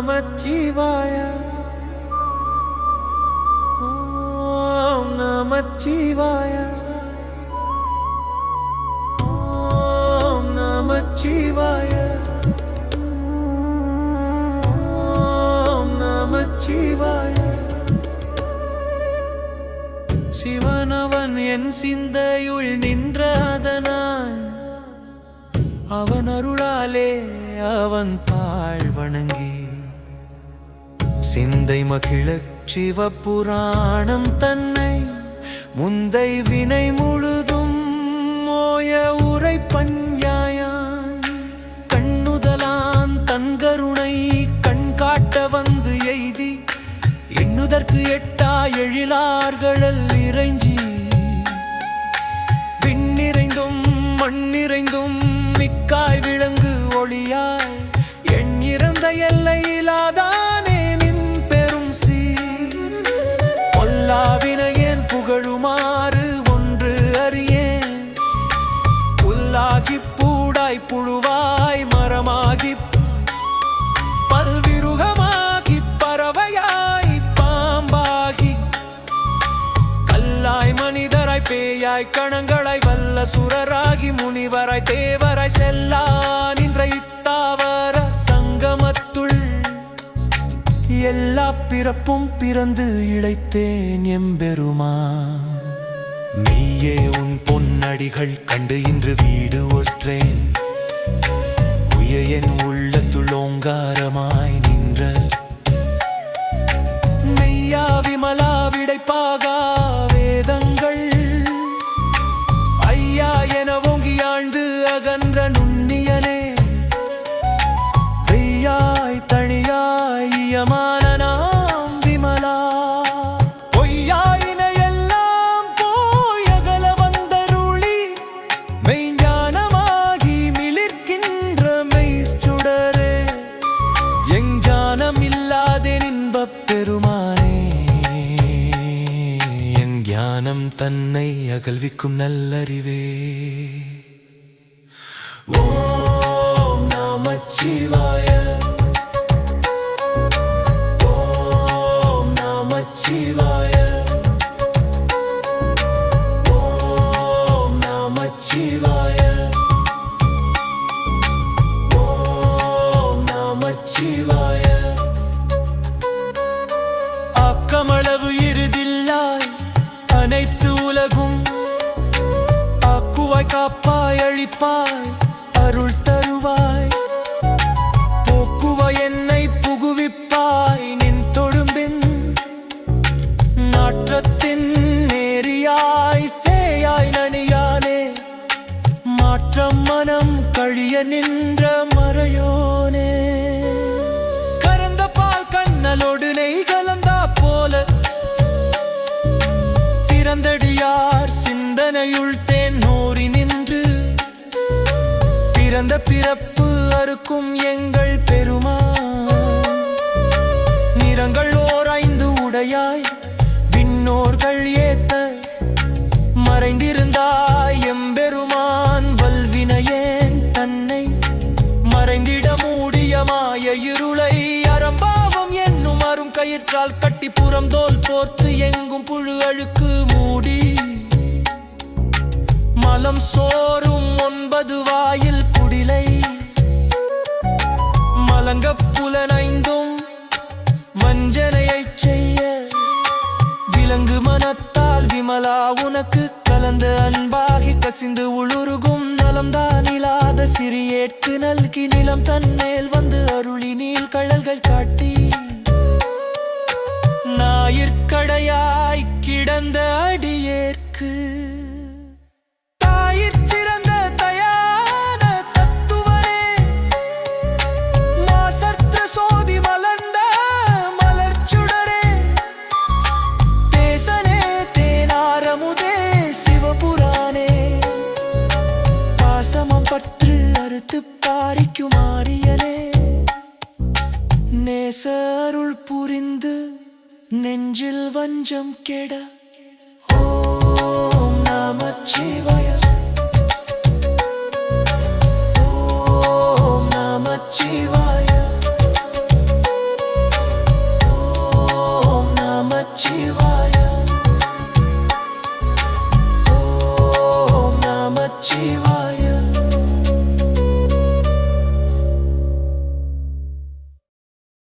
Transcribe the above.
நமச்சிவாய. ஓம் நமச்சிவாய. ஓம் நமச்சிவாய. ஓம் நமச்சிவாய. சிவனவன் என் சிந்தையுள் நின்ற அதனான் அவன் அருளாலே அவன் பாழ் வணங்கி. சிந்தை மகிழச் சிவபுராணம் தன்னை முந்தை வினை முழுதும் மோய உரை பஞ்சாயான். கண்ணுதலான் தன்கருணை கண் காட்ட வந்து எய்தி எண்ணுதற்கு எட்டா எழிலார்களல் இறைஞ்சி. விண்ணிறைந்தும் மண்ணிறைந்தும் மிக்காய் விளங்கு பேயாய் கணங்களாய் வல்ல சுரராகி முனிவராய் தேவராய் செல்லா நின்ற இத்தாவர சங்கமத்துள். எல்லா பிறப்பும் பிறந்து இழைத்தேன் எம்பெருமா நீயே உன் பொன்னடிகள் கண்டு இன்று வீடு ஒற்றேன். உய என் உள்ளத்துள் ஓங்காரமாய் நின்ற தன்னை அகழ்விக்கும் நல்லறிவே. ஓம் நமச்சிவாய ஓம் காப்பாய் அழிப்பாய் அருள் தருவாய். போக்குவாய் என்னை புகுவிப்பாய் நின் தொடும்பின் நாற்றத்தின் நேரியாய் சேயாய் நனியானே. மாற்றம் மனம் கழிய நின்ற மறையோனே. கறந்த பால் கண்ணலோடு பிறந்த பிறப்பு அறுக்கும் எங்கள் பெருமா நிறங்கள் ஓர் ஐந்து உடையாய் விண்ணோர்கள் ஏத்த மறைந்திருந்தாய் எம்பெருமான் வல்வினையேன் தன்னை மறைந்திட மூடிய மாய இருளை அறம்பாவம் என்னும் அரும் கயிற்றால் கட்டி புறம் தோல் போர்த்து எங்கும் புழு அழுக்கு மூடி. மலம் சோறும் ஒன்பது வாயில் உனக்கு கலந்த அன்பாகி கசிந்து உளுருகும் நலம்தான் இல்லாத சிறியேற்கு நல்கி நிலம் தன்மேல் வந்து அருளி நீள் கழல்கள் காட்டி. கருத்து பாரிக்கும் ஆரியனே நேச அருள் புரிந்து நெஞ்சில் வஞ்சம் கெட. ஓம் நம சிவாய ஓம் நம சிவாய ஓம் நம சிவாய ஓம் நம சிவாய